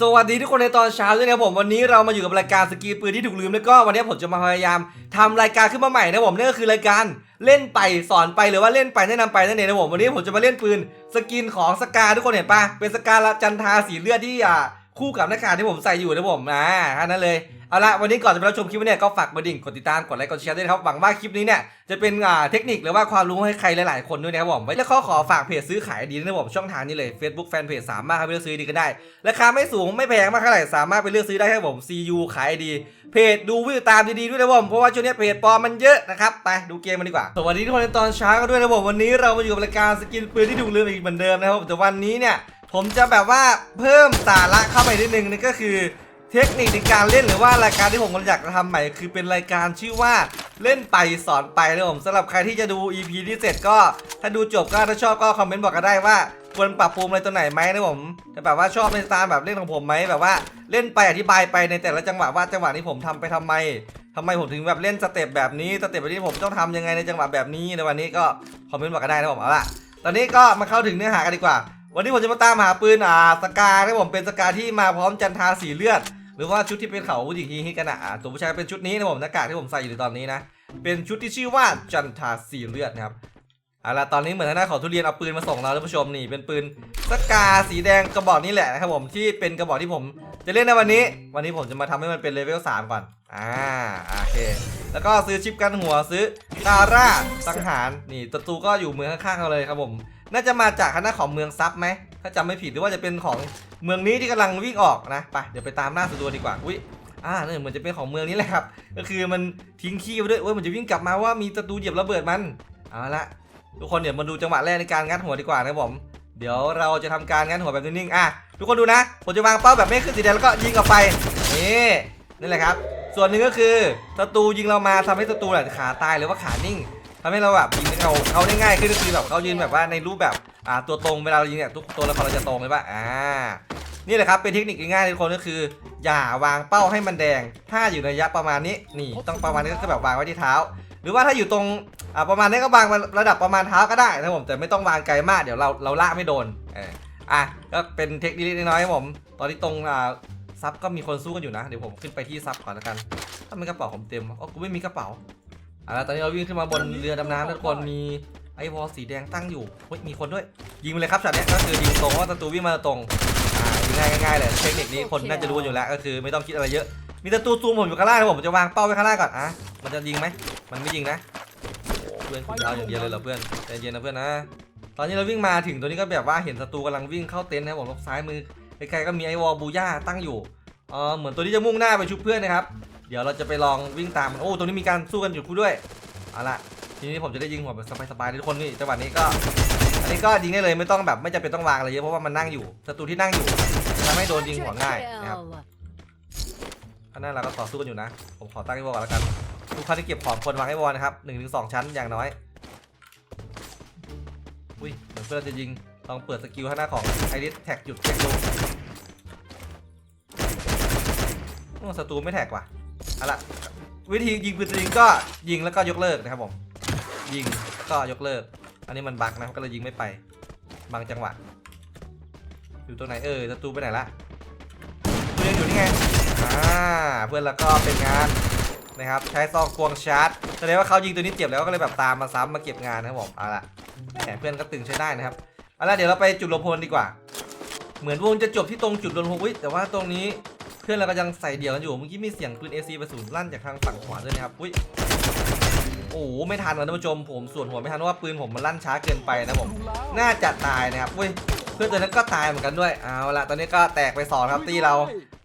สวัสดีทุกคนในตอนเช้าด้วยนะครับผมวันนี้เรามาอยู่กับรายการสกีปืนที่ถูกลืมแล้วก็วันนี้ผมจะมาพยายามทำรายการขึ้นมาใหม่นะครับผมนั่นก็คือรายการเล่นไปสอนไปหรือว่าเล่นไปแนะนำไปนั่นเองนะครับผมวันนี้ผมจะมาเล่นปืนสกินของสกาทุกคนเห็นปะเป็นสกาละจันทาสีเลือดที่อ่าคู่กับหน้ากากที่ผมใส่อยู่นะครับผมอ่าแค่นั้นเลย เอาละวันนี้ก่อนจะไปรับชมคลิปเนี่ยก็ฝากกระดิ่งกดติดตามกดไลค์กดแชร์ด้วยนะครับหวังว่าคลิปนี้เนี่ยจะเป็นเทคนิคหรือว่าความรู้ให้ใครหลาย ๆ คนด้วยนะครับผมแล้วก็ขอฝากเพจซื้อขายดีนะครับผมช่องทางนี้เลย Facebook Fanpage สามารถไปเลือกซื้อดีกันได้ราคาไม่สูงไม่แพงมากเท่าไหร่สามารถไปเลือกซื้อได้ครับผม CU ขายดี เพจดูวิวตามดีๆด้วยนะผมเพราะว่าช่วงนี้เพจปลอมมันเยอะนะครับไปดูเกมมันดีกว่าสวัสดีทุกคนในตอนเช้ากันด้วยนะผมวันนี้เรามาอยู่กับรายการสกินปืนที่ถูกลืมอีกเหมือนเดิมนะครับแต่วันนี้เนี่ยผมจะแบบว่าเพิ่มสาระเข้าไปนิดนึงนั่นก็คือ เทคนิคในการเล่นหรือว่ารายการที่ผมกำลังอยากจะทำใหม่ คือเป็นรายการชื่อว่าเล่นไปสอนไปนะผมสำหรับใครที่จะดู EP ที่เสร็จก็ ถ้าดูจบก็ถ้าชอบก็คอมเมนต์บอกกันได้ว่าควรปรับปรุงอะไรตัวไหนไหมนะผมแต่แบบว่าชอบในสไตล์แบบเล่นของผมไหมแบบว่าเล่นไปอธิบายไปในแต่ละจังหวะว่าจังหวะนี้ผมทำไปทำไมทำไมผมถึงแบบเล่นสเต็ปแบบนี้สเต็ปแบบนี้ผมต้องทำยังไงในจังหวะแบบนี้ในวันนี้ก็คอมเมนต์บอกกันได้นะผมเอาล่ะตอนนี้ก็มาเข้าถึงเนื้อหากันดีกว่า วันนี้ผมจะมาตามหาปืนอ่าสกานะผมเป็นสกาที่มาพร้อมจันทราสีเลือด หรือว่าชุดที่เป็นเขาผู้หญิงฮิกันอะตัวผู้ชายเป็นชุดนี้นะผมหน้ากากที่ผมใส่อยู่ในตอนนี้นะ เป็นชุดที่ชื่อว่าจันทาสีเลือดนะครับเอาละตอนนี้เหมือนทางด้านของทุเรียนเอาปืนมาส่งเราท่านผู้ชมนี่เป็นปืนสกาสีแดงกระบอกนี้แหละนะครับผมที่เป็นกระบอกที่ผมจะเล่นในวันนี้ วันนี้ผมจะมาทำให้มันเป็นเลเวล3ก่อนอ่าโอเค แล้วก็ซื้อชิปกันหัวซื้อตาร่าสังหารนี่ตะตูก็อยู่เมืองข้างๆเราเลยครับผม น่าจะมาจากคณะของเมืองซับไหม ถ้าจำไม่ผิดหรือว่าจะเป็นของเมืองนี้ที่กำลังวิ่งออกนะไปเดี๋ยวไปตามหน้าสตูดีกว่าอุ้ยอ่าเนี่ยเหมือนจะเป็นของเมืองนี้แหละครับ ก็คือมันทิ้งขี้ไปด้วยเว้ยมันจะวิ่งกลับมาว่ามีศัตรูเหยียบระเบิดมันเอาละทุกคนเดี๋ยวมาดูจังหวะแรกในการงัดหัวดีกว่านะครับผมเดี๋ยวเราจะทำการงัดหัวแบบนิ่งๆอะทุกคนดูนะผมจะวางเป้าแบบไม่ขึ้นสีแดงแล้วก็ยิงออกไปนี่นี่แหละครับ ส่วนหนึ่งก็คือศัตรูยิงเรามาทำให้ศัตรูแบขาตายหรือว่าขานิ่ง ทำให้เราแบบยิงเขาเขาได้ง่ายขึ้นก็คือแบบเขายืนแบบว่าในรูปแบบอ่าตัวตรงเวลาเรายิงเนี่ยทุกตัวละครเราจะตรงเลยป่ะอ่านี่แหละครับเป็นเทคนิคง่ายๆทุกคนก็คือ อย่าวางเป้าให้มันแดง ถ้าอยู่ในระยะประมาณนี้นี่ต้องประมาณนี้ก็แบบวางไว้ที่เท้า หรือว่าถ้าอยู่ตรงอ่าประมาณนี้ก็วางระดับประมาณเท้าก็ได้นะผมแต่ไม่ต้องวางไกลมากเดี๋ยวเราเราล่ากไม่โดนเอออะก็เป็นเทคนิคเล็กน้อยๆครับผม ตอนนี้ตรงอ่าซับก็มีคนสู้กันอยู่นะเดี๋ยวผมขึ้นไปที่ซับก่อนแล้วกันถ้ามีกระเป๋าผมเต็มอ๋อกูไม่มีกระเป๋า อะแล้วตอนนี้เราวิ่งขึ้นมาบนเรือดำน้ำทุกคนมีไอวอลสีแดงตั้งอยู่เฮ้ยมีคนด้วย ยิงไปเลยครับช็อตเนี้ยก็คือยิงตรงเพราะว่าศัตรูวิ่งมาตรงอ่ายิงง่ายง่ายๆเลยเทคนิคนี้คนน่าจะรู้อยู่แล้วก็คือไม่ต้องคิดอะไรเยอะ มีศัตรูซูมผมอยู่ข้างล่างนะผมจะวางเป้าไว้ข้างล่างก่อนอะมันจะยิงไหมมันไม่ยิงนะเพื่อนคุณเอาอย่างเดียวเลยเหรอเพื่อนใจเย็นนะเพื่อนนะตอนนี้เราวิ่งมาถึงตัวนี้ก็แบบว่าเห็นศัตรูกำลังวิ่งเข้าเต็นท์นะครับผมซ้ายมือไกลๆก็มีไอวอลบูย่าตั้งอยู่เออเหมือนตัวนี้จะมุ่งหน้าไปชุบเพื่อนนะครับเดี๋ยวเราจะไปลองวิ่งตามมันโอ้ตรงนี้มีการสู้กันอยู่คู่ด้วยเอาละทีนี้ผมจะได้ยิงหัวแบบสบายๆเลยทุกคนนี่จังหวะนี้ก็อันนี้ก็ยิงได้เลยไม่ต้องแบบไม่จำเป็นต้องวางอะไรเยอะเพราะว่ามันนั่งอยู่ศัตรูที่นั่งอยู่ทำให้โดนยิงหัวง่ายนะครับข้างหน้าเราก็ต่อสู้กันอยู่นะ ผมขอตั้งไอ้วอลแล้วกันทุกครั้งที่เก็บของควรวางไอ้วอลนะครับหนึ่งถึงสองชั้นอย่างน้อยอุ้ยเหมือนเพื่อนจะยิงลองเปิดสกิลข้างหน้าของไอริสแท็กหยุดแท็กดูโอ้ศัตรูไม่แท็กว่ะ เอาละวิธียิงปืนสลิงก็ยิงแล้วก็ยกเลิกนะครับผม ยิงก็ยกเลิก อันนี้มันบั๊กนะก็เลยยิงไม่ไป บางจังหวะ อยู่ตรงไหนเออศัตรูไปไหนละเพื่อนอยู่นี่ไงอ่าเพื่อนแล้วก็เป็นงานนะครับ ใช้ซองควงชาร์จแสดงว่าเขายิงตัวนี้เจ็บแล้วก็เลยแบบตามมาซ้ำมาเก็บงานนะครับผมเอาละแหมเพื่อนก็ตึงใช้ได้นะครับเอาละเดี๋ยวเราไปจุดรวมพลดีกว่า เหมือนวงจะจบที่ตรงจุดรวมพลอุ๊ยแต่ว่าตรงนี้ เพื่อนเราก็ยังใส่เดี่ยวกันอยู่เมื่อกี้มีเสียงปืน AC ไปสูนลั่นจากทางฝั่งขวาด้วยนะครับอุ้ยโอ้โหไม่ทันนะท่านผู้ชมผมส่วนหัวไม่ทันเพราะว่าปืนผมมันลั่นช้าเกินไปนะผมน่าจะตายนะครับอุ้ยเพื่อนตัวนั้นก็ตายเหมือนกันด้วยเอาละตอนนี้ก็แตกไปสองครับตีเรา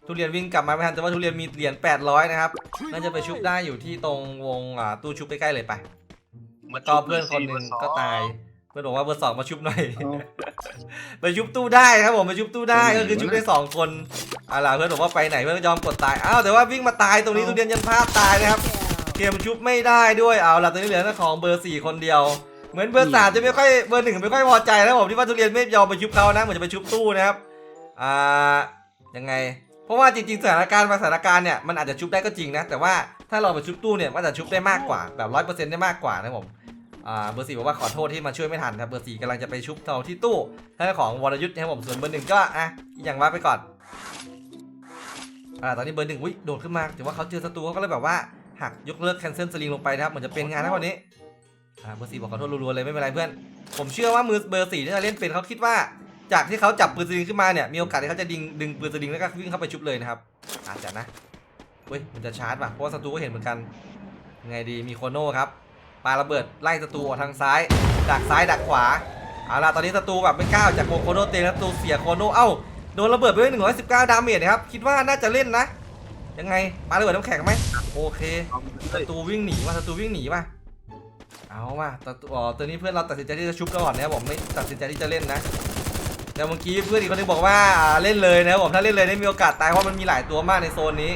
ทุเรียนวิ่งกลับมาไม่ทันแต่ว่าทุเรียนมีเหรียญ800นะครับน่าจะไปชุบได้อยู่ที่ตรงวงอ่าตู้ชุบใกล้ๆเลยไปก็เพื่อนคนหนึ่งก็ตายเพื่อนบอกว่าเบอร์สองมาชุบหน่อย ไปชุบตู้ได้ครับผมไปชุบตู้ได้ก็คือชุบได้สองคนเอาล่ะเพื่อนบอกว่าไปไหนเพื่อนก็ยอมกดตายอ้าวแต่ว่าวิ่งมาตายตรงนี้ตู้เรียนยันพลาดตายนะครับเกมชุบไม่ได้ด้วยเอาล่ะตอนนี้เหลือหน้าของเบอร์สี่คนเดียว เหมือนเบอร์สามจะไม่ค่อยเบอร์หนึ่งไม่ค่อยพอใจนะผมที่ว่าทุเรียนไม่ยอมไปชุบเขานะเหมือนจะไปชุบตู้นะครับอ่ายังไง เพราะว่าจริงๆสถานการณ์บางสถานการณ์เนี่ยมันอาจจะชุบได้ก็จริงนะแต่ว่าถ้าเราไปชุบตู้เนี่ยมันอาจจะชุบได้มากกว่าแบบร้อยเปอร์เซ็นต์ได้มากกว่านะผมอ่า เบอร์สี่บอกว่าขอโทษที่มาช่วยไม่ทันครับเบอร์สี่กำลังจะไปชุบเราที่ตู้ท่านของวรยุทธ์นะครับผมส่วนเบอร์หนึ่งก็อะอย่างว่าไปก่อนอ่าตอนนี้เบอร์หนึ่งอุ้ยโดดขึ้นมาแต่ว่าเขาเจอศัตรูเขาก็เลยแบบว่าหักยกเลิกแคนเซิลสลิงลงไปนะครับเหมือนจะเป็นงานนะวันนี้อ่าเบอร์สี่บอกขอโทษรัวๆเลยไม่เป็นไรเพื่อน ผมเชื่อว่ามือเบอร์สี่ที่จะเล่นเป็นเขาคิดว่า จากที่เขาจับปืนสลิงขึ้นมาเนี่ยมีโอกาสที่เขาจะดึงดึงปืนสลิงแล้วก็วิ่งเข้าไปชุบเลยนะครับอาจจะนะเฮ้ยมันจะชาร์จป่ะเพราะศัตรูก็เห็นเหมือนกันไงดีมีโคโน่ครับ ปาระเบิดไล่ศัตรูออกทางซ้าย ดักซ้ายดักขวาเอาล่ะตอนนี้ศัตรูแบบไม่กล้าออกจากโคโนเต็มแล้วศัตรูเสียโคโนเอ้าโดนระเบิดไปด้วย119 ดาเมจนะครับคิดว่าน่าจะเล่นนะ ยังไงปาระเบิดน้ำแข็งไหมโอเคศัตรูวิ่งหนีว่ะศัตรูวิ่งหนีว่ะเอาว่ะแต่อ๋อตัวนี้เพื่อนเราตัดสินใจที่จะชุบก่อนนะครับผมไม่ตัดสินใจที่จะเล่นนะแต่เมื่อกี้เพื่อนอีกคนนึงบอกว่าอ่าเล่นเลยนะครับผมถ้าเล่นเลยได้มีโอกาสตายเพราะมันมีหลายตัวมากในโซนนี้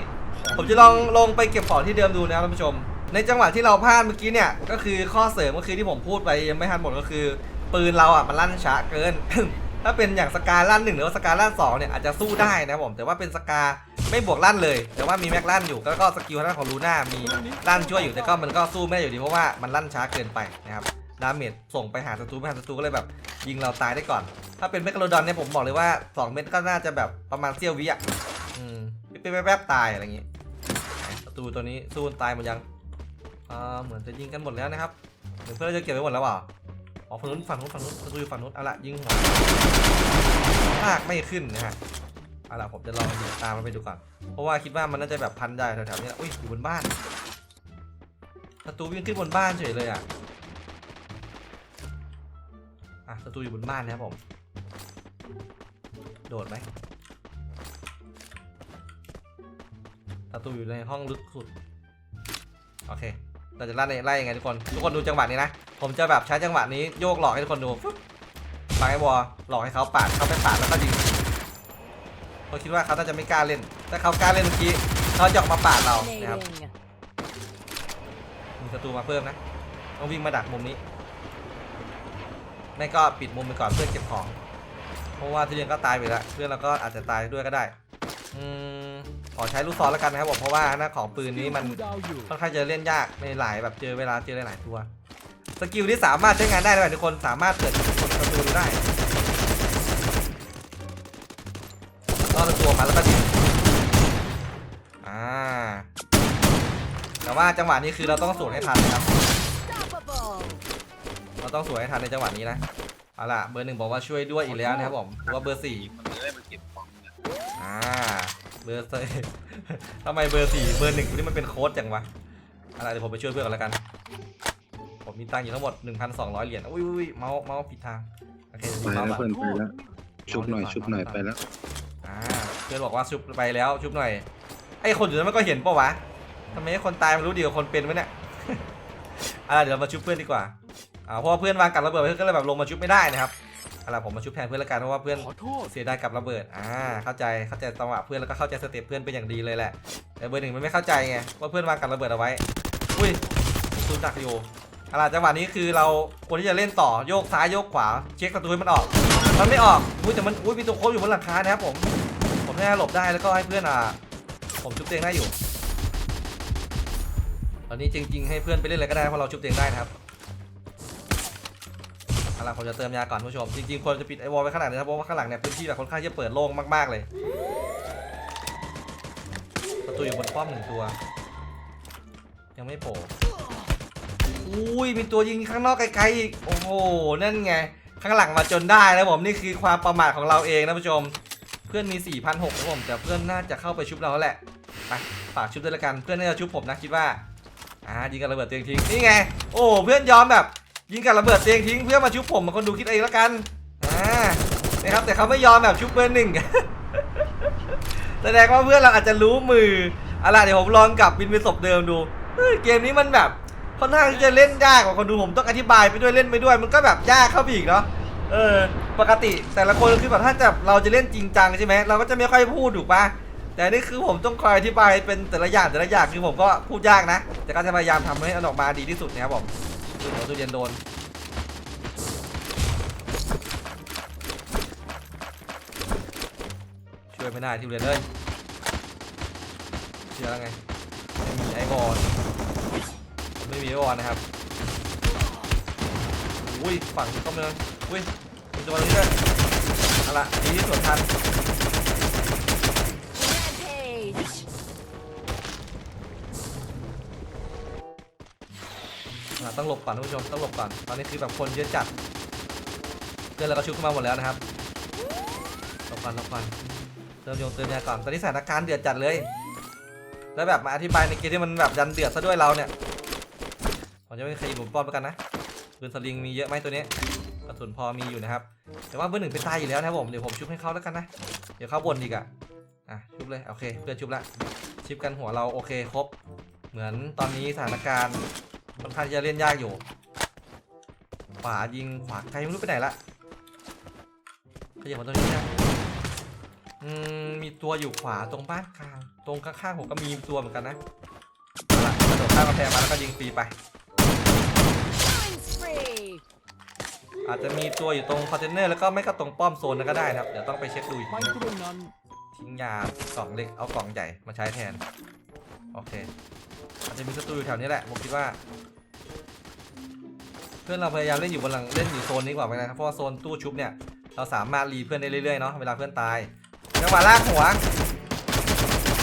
ผมจะลองลงไปเก็บของที่เดิมดูนะครับท่านผู้ชม ในจังหวะที่เราพลาดเมื่อกี้เนี่ย ก็คือข้อเสริมก็คือที่ผมพูดไปยังไม่ทันหมดก็คือ ปืนเราอะมันลั่นช้าเกิน ถ้าเป็นอย่างสกาลั่นหนึ่งหรือว่าสกาลั่นสองเนี่ยอาจจะสู้ได้นะผมแต่ว่าเป็นสกาไม่บวกลั่นเลย แต่ว่ามีแม็กลั่นอยู่แล้วก็สกิลทางด้านของลูน่ามีลั่นช่วยอยู่แต่ก็มันก็สู้ไม่ได้อยู่ดีเพราะว่ามันลั่นช้าเกินไปนะครับดาเมจส่งไปหาศัตรูไม่หาศัตรูก็เลยแบบ ยิงเราตายได้ก่อน ถ้าเป็นเมกะโลดอนเนี่ยผมบอกเลยว่า 2 เม็ดก็น่าจะแบบประมาณเสี้ยววิอะอืมแป๊บแป๊บๆตายอะไรอย่างงี้ศัตรูตัวนี้สู้ตายหมดยัง อ่าเหมือนจะยิงกันหมดแล้วนะครับเหมือนเพื่อนจะเก็บไว้หมดแล้วเปล่าอ๋อฝั่งนู้นฝั่งนู้นฝั่งนู้นศัตรูอยู่ฝั่งนู้นเอาละยิงหัวลากไม่ขึ้นนะฮะเอาละผมจะลองยิงตามมันไปดูก่อน เพราะว่าคิดว่ามันน่าจะแบบพันได้แถวๆนี้อุ้ยอยู่บนบ้านศัตรูวิ่งขึ้นบนบ้านเฉยเลยอะอะศัตรูอยู่บนบ้านนะครับผม โดดไหมศัตรูอยู่ในห้องลึกสุด โอเค เราจะไล่ไล่ยังไงทุกคนทุกคนดูจังหวะนี้นะผมจะแบบใช้จังหวะนี้โยกหลอกให้ทุกคนดูฟึ๊บปาไอ้วอหลอกให้เขาปาดเขาไปปาดแล้วก็ยิงเขาคิดว่าเขาน่าจะไม่กล้าเล่นถ้าเขากล้าเล่นเมื่อกี้เขาจะออกมาปาดเรานะครับมีศัตรูมาเพิ่มนะต้องวิ่งมาดักมุมนี้ไม่ก็ปิดมุมไปก่อนเพื่อเก็บของ เพราะว่าทีเรียนก็ตายไปแล้วเพื่อนเราก็อาจจะตายด้วยก็ได้ อืม อใช้ลูกซองแล้วกันนะครับผมเพราะว่าหน้าของปืนนี้มันค่อนข้างจะเล่นยากในหลายแบบเจอเวลาเจอหลายๆตัว สกิลที่สามารถใช้งานได้เลยทุกคนสามารถเปิดคนศัตรูได้ล่อศัตรูออกมาแล้วก็ยิงอ่าแต่ว่าจังหวะนี้คือเราต้องสวนให้ทันนะครับ Unstoppable. เราต้องสวยให้ทันในจังหวะนี้นะเอาล่ะเบอร์หนึ่งบอกว่าช่วยด้วยอีกแล้วนะครับผมหรือว่าเบอร์สี่มันจะได้มา เก็บของเนี่ยอ่าเบอร์สี่ทำไมเบอร์สี่เบอร์หนึ่งนี่มันเป็นโค้ดจังวะเอาล่ะเดี๋ยวผมไปช่วยเพื่อนกันแล้วกัน ผมมีตังค์อยู่ทั้งหมด 1,200 เหรียญอุ้ยอุ้ยเมาส์เมาส์ผิดทาง โอเคไปเมาส์แล้วก่อนเพื่อนไปแล้วชุบหน่อยชุบหน่อยไปแล้วอ่าเพื่อนบอกว่าชุบไปแล้วชุบหน่อย ไอ้คนอยู่นั้นมันก็เห็นปะวะทำไมคนตายมันรู้ดีกว่าคนเป็นวะเนี่ย อ่าเดี๋ยวเรามาชุบเพื่อนดีกว่าอ่าเพราะว่าเพื่อนวางกับระเบิดไว้ก็เลยแบบลงมาชุบไม่ได้นะครับ เอาล่ะผมมาชุบแทนเพื่อนละกันเพราะว่าเพื่อนขอโทษ เสียดายกับระเบิด อ่า เข้าใจ เข้าใจจังหวะเพื่อนแล้วก็เข้าใจสเต็ปเพื่อนเป็นอย่างดีเลยแหละ แต่เบอร์หนึ่งมันไม่เข้าใจไงว่าเพื่อนวางกับระเบิดเอาไว้ อุ้ยซูดักอยู่เอาล่ะจังหวะนี้คือเราควรที่จะเล่นต่อโยกซ้ายโยกขวาเช็คประตูให้มันออก มันไม่ออก อุ้ยแต่มัน อุ้ยมีตัวโค้งอยู่บนหลังคานะครับผม ผมแค่หลบได้แล้วก็ให้เพื่อนอ่าผมชุบเตียงได้อยู่ ตอนนี้จริง ๆ ให้เพื่อนไปเล่นอะไรก็ได้เพราะเราชุบเตียงได้นะครับ เอาล่ะผมจะเติมยาก่อนผู้ชม จริงๆควรจะปิดไอวอลไว้ข้างหลังนะครับเพราะว่าข้างหลังเนี่ยพื้นที่แบบค่อนข้างจะเปิดโล่งมากๆเลย ประตูอยู่บนป้อมหนึ่งตัว ยังไม่โผล่อุ้ยมีตัวยิงข้างนอกไกลๆอีกโอ้โหนั่นไง ข้างหลังมาจนได้นะผมนี่คือความประมาทของเราเองนะผู้ชม เพื่อนมี4,600นะผมแต่เพื่อนน่าจะเข้าไปชุบเราแล้วแหละไปฝากชุบด้วยละกันเพื่อนน่าจะชุบผมนะคิดว่าอ่ายิงกับระเบิดเตียงทิ้งนี่ไง โอ้เพื่อนยอมแบบ ยิงกับระเบิดเตียงทิ้งเพื่อมาชุบผมมาคนดูคิดเองแล้วกันอ่านะครับแต่เขาไม่ยอมแบบชุบเบอร์หนึ่งแสดงว่าเพื่อนเราอาจจะรู้มืออาล่ะเดี๋ยวผมลองกลับบินไปศพเดิมดูเกมนี้มันแบบค่อนข้างที่จะเล่นยากกว่าคนดูผมต้องอธิบายไปด้วยเล่นไปด้วย มันก็แบบยากเข้าไปอีกเนาะเออปกติแต่ละคนคือแบบถ้าจะเราจะเล่นจริงจังใช่ไหมเราก็จะไม่ค่อยพูดถูกปะแต่นี่คือผมต้องคอยอธิบายเป็นแต่ละอย่างแต่ละอย่างคือผมก็พูดยากนะ แต่ก็จะพยายามทำให้ออกมาดีที่สุดนะครับผม หัวตู้เย็นโดน ช่วยไม่ได้ที่เรียนเลยเชื่อแล้วไงไม่มีไอบอลไม่มีไอบอลนะครับอุ้ยฝั่งนี้ก็เลยอุ้ยมีตัวนี้ด้วยเอาละดีที่สุดทันะต้องหลบก่อนท่านผู้ชมต้องหลบก่อนตอนนี้คือแบบคนเยอะจัดเพื่อนเราก็ชุบขึ้นมาหมดแล้วนะครับหลบก่อนหลบก่อนเติมโยงเติมยาก่อนตอนนี้สถานการณ์เดือดจัดเลย แล้วแบบมาอธิบายในเกมที่มันแบบยันเดือดซะด้วยเราเนี่ยผมจะไม่เคยหลุมป้อมแล้วกันนะปืนสลิงมีเยอะไหมตัวนี้กระสุนพอมีอยู่นะครับแต่ว่าเบอร์หนึ่งเป็นตายอยู่แล้วนะครับผมเดี๋ยวผมชุบให้เขาแล้วกันนะเดี๋ยวเขาบ่นอีกอะอะชุบเลยโอเคเพื่อนชุบละชิปกันหัวเราโอเคครบ เหมือนตอนนี้สถานการณ์ ค่อนข้างจะเล่นยากอยู่ ขวายิงขวาใครไม่รู้ไปไหนละขยับมาตรงนี้นะอืมมีตัวอยู่ขวาตรงบ้านกลางตรงข้างๆผมก็มีตัวเหมือนกันนะละกระโดดข้ามกำแพงมาแล้วก็ยิงฟรีไป อาจจะมีตัวอยู่ตรงคอนเทนเนอร์แล้วก็ไม่ก็ตรงป้อมโซนนั้นก็ได้นะครับ เดี๋ยวต้องไปเช็คดูอีกทีทิ้งยากล่องเล็กเอากล่องใหญ่มาใช้แทน โอเค อาจจะมีศัตรูอยู่แถวนี้แหละผมคิดว่า เพื่อนเราพยายามเล่นอยู่บนหลังเล่นอยู่โซนนี้กว่าไหมนะครับเพราะว่าโซนตู้ชุบเนี่ยเราสามารถรีเพื่อนได้เรื่อยๆเนาะเวลาเพื่อนตายจังหวะลากหัว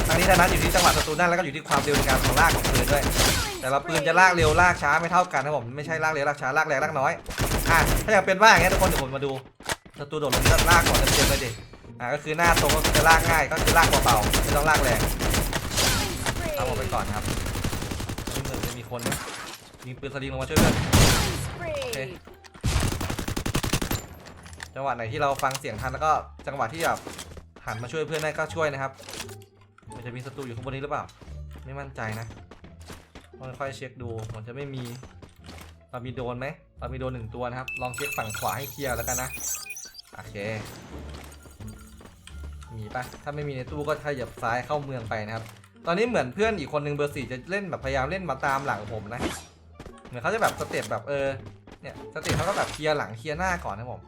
ทางนี้ทางนั้นอยู่ที่จังหวะศัตรูนั่นแล้วก็อยู่ที่ความเร็วในการของลากของปืนด้วย แต่ละปืนจะลากเร็วลากช้าไม่เท่ากันนะผมไม่ใช่ลากเร็วลากช้าลากแรงลากน้อยอะถ้าอยากเป็นว่าอย่างเงี้ยทุกคนเดี๋ยวผมมาดูศัตรูโดดลงนี้ลากก่อนเต็มๆเลยดิอะก็คือหน้าตรงก็จะลากง่ายก็คือลากเบาๆไม่ต้องลากแรงเอาผมไปก่อนครับนี่เหมือนจะมี คนนะยิงปืนสลิงลงมาช่วยเพื่อน Killing spree. จังหวะไหนที่เราฟังเสียงทันแล้วก็จังหวะที่แบบหันมาช่วยเพื่อนได้ก็ช่วยนะครับ มันจะมีศัตรูอยู่ข้างบนนี้หรือเปล่า ไม่มั่นใจนะต้องค่อยๆเช็คดูมันจะไม่มีเรามีโดนไหมเรามีโดนหนึ่งตัวนะครับ ลองเช็คฝั่งขวาให้เคลียร์แล้วกันนะโอเคมีปะถ้าไม่มีในตู้ก็ขยับซ้ายเข้าเมืองไปนะครับ ตอนนี้เหมือนเพื่อนอีกคนหนึ่งเบอร์สี่จะเล่นแบบพยายามเล่นมาตามหลังผมนะ เหมือนเขาจะแบบสเต็ปแบบเออ เนี่ยสเต็ปเขาก็แบบเคลียร์หลังเคลียร์หน้าก่อนนะผม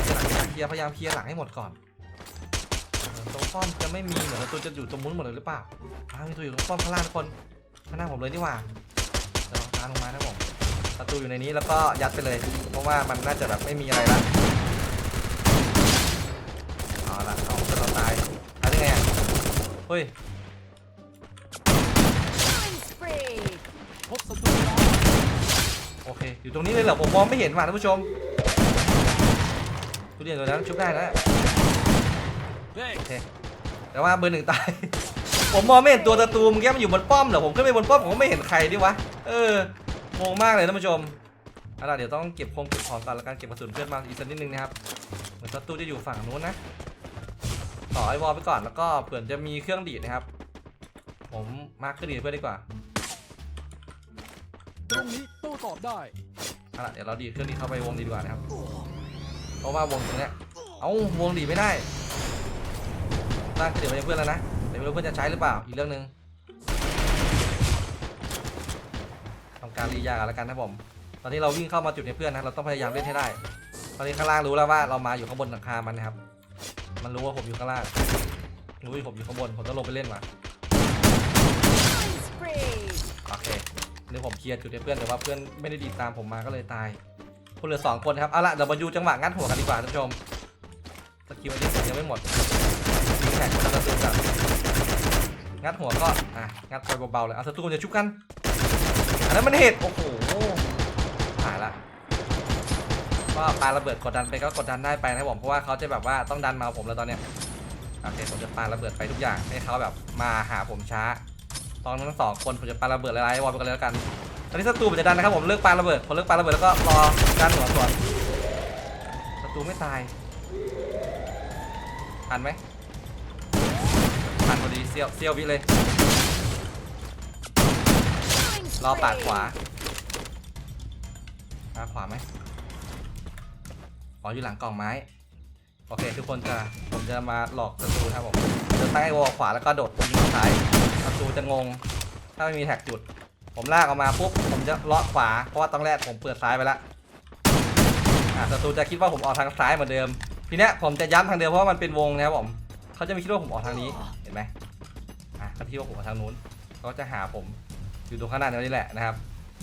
เคลียร์หลังเคลียพยายามเคลียร์หลังให้หมดก่อนตรงป้อมจะไม่มีเหมือนตัวจะอยู่ตรงมุ้นหมดเลยหรือเปล่าอ้าวมีตัวอยู่ตรงป้อมข้างล่างทุกคนข้างหน้าผมเลยนี่หว่าจะลองตามลงมานะผมประตูอยู่ในนี้แล้วก็ยัดไปเลย เพราะว่ามันน่าจะแบบไม่มีอะไรละเอาละเอาจนเราตายตายได้ไงอะเฮ้ย โอเค อยู่ตรงนี้เลยเหรอผมมองไม่เห็นว่ะท่านผู้ชมทุเรียนตัวนั้นชุบได้นะโอเคแต่ว่าเบอร์หนึ่งตาย ผมมองไม่เห็นตัวศัตรูเมื่อกี้มันอยู่บนป้อมเหรอผมขึ้นไปบนป้อมผมก็ไม่เห็นใครดิวะเอองงมากเลยท่านผู้ชมเอาล่ะเดี๋ยวต้องเก็บคงเก็บของก่อนแล้วกันเก็บกระสุนเพื่อนมาอีกสักนิดนึงนะครับเหมือนศัตรูจะอยู่ฝั่งนู้นนะต่อไอวอลไปก่อนแล้วก็เผื่อจะมีเครื่องดีดนะครับ ผมมาร์คเครื่องดีดเพื่อนดีกว่า ตรงนี้โต้ตอบได้ เอาล่ะเดี๋ยวเราดีดเครื่องนี้เข้าไปวงดีดีกว่านะครับ เพราะว่าวงตรงเนี้ย เอาวงดีดไม่ได้สร้าเครื่องดีดไว้เพื่อนแล้วนะแต่ไม่รู้เพื่อนจะใช้หรือเปล่า อีกเรื่องหนึ่งทำการรียากันแล้วกันนะผม ตอนนี้เราวิ่งเข้ามาจุดในเพื่อนนะ เราต้องพยายามเล่นให้ได้ ตอนนี้ข้างล่างรู้แล้วว่าเรามาอยู่ข้างบนหลังคามันนะครับ มันรู้ว่าผมอยู่ข้างล่าง รู้ว่าผมอยู่ข้างบน ผมต้องลงไปเล่นว่ะ Killing spree. โอเค นี่ผมเคลียร์จุดให้เพื่อนแต่ว่าเพื่อนไม่ได้ดีดตามผมมาก็เลยตายคนเหลือสองคนครับเอาละเดี๋ยวมาดูจังหวะงัดหัวกันดีกว่าท่านผู้ชมสกิลอันนี้ผมยังไม่หมดยิงแท็กแล้วก็ตูกันงัดหัวก็อะงัดไปเบาๆเลยเอาศัตรูจะชุบกันอันนั้นมันเห็ดโอ้โหหายละก็ปาระเบิดกดดันไปก็กดดันได้ไปนะผมเพราะว่าเขาจะแบบว่าต้องดันมาผมแล้วตอนเนี้ยโอเคผมจะปาระเบิดไปทุกอย่างให้เขาแบบมาหาผมช้า ตอนทั้งสองคนผมจะปาระเบิดอะไวอลไปกันเลยแล้วกัน ตอนนี้ศัตรูมันจะดันนะครับผมเลิกปาระเบิดพอเลิกปาระเบิดแล้วก็รอการหัวส่วนศัตรูไม่ตายทันไหมทันพอดีเซียวเซียววิเลยรอปาดขวาปาดขวาไหมอ๋ออยู่หลังกล่องไม้โอเคทุกคนจะผมจะมาหลอกศัตรูนะครับผมจะตั้งไอ้วอลขวาแล้วก็โดดยิงซ้าย ศัตรูจะงง ถ้าไม่มีแท็กจุด ผมลากออกมาปุ๊บผมจะเลาะขวา เพราะว่าตอนแรกผมเปิดซ้ายไปแล้วอ่าศัตรูจะคิดว่าผมออกทางซ้ายเหมือนเดิม ทีเนี้ยผมจะย้ำทางเดิมเพราะว่ามันเป็นวงนะครับผมเขาจะไม่คิดว่าผมออกทางนี้ เห็นไหมอะเขาคิดว่าผมออกทางนู้นเขาจะหาผมอยู่ตรงข้างหน้านี่แหละนะครับ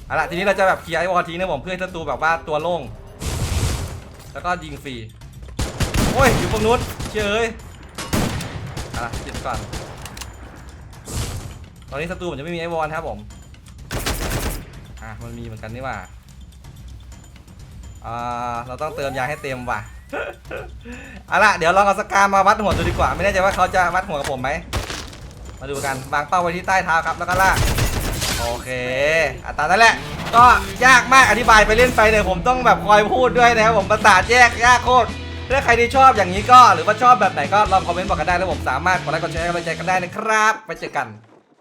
เอาล่ะทีนี้เราจะแบบเคลียร์ไอ้วอลทิ้งนะผมเพื่อให้ศัตรูแบบว่าตัวโล่ง แล้วก็ยิงฟรี โอ้ยอยู่ตรงนู้นเชยเอ้ยเอาล่ะหยุดก่อน ตอนนี้ศัตรูผมจะไม่มีไอวอลนครับผม อ่ามันมีเหมือนกันนี่ว่าอ่าเราต้องเติมยาให้เต็มว่ะเอาล่ะเดี๋ยวลองเอาสกามาวัดหัวดูดีกว่า ไม่แน่ใจว่าเขาจะวัดหัวกับผมไหม มาดูกันวางเป้าไว้ที่ใต้เท้าครับแล้วก็ลากโอเคอัตรานั่นแหละ ก็ยากมากอธิบายไปเล่นไปเนี่ยผมต้องแบบคอยพูดด้วยนะครับผมประสาทแยกยากโคตรถ้าใครที่ชอบอย่างนี้ก็หรือว่าชอบแบบไหนก็ลองคอมเมนต์บอกกันได้แล้วผมสามารถกดไลค์กดแชร์กำลังใจกันได้นะครับ ไปเจอกัน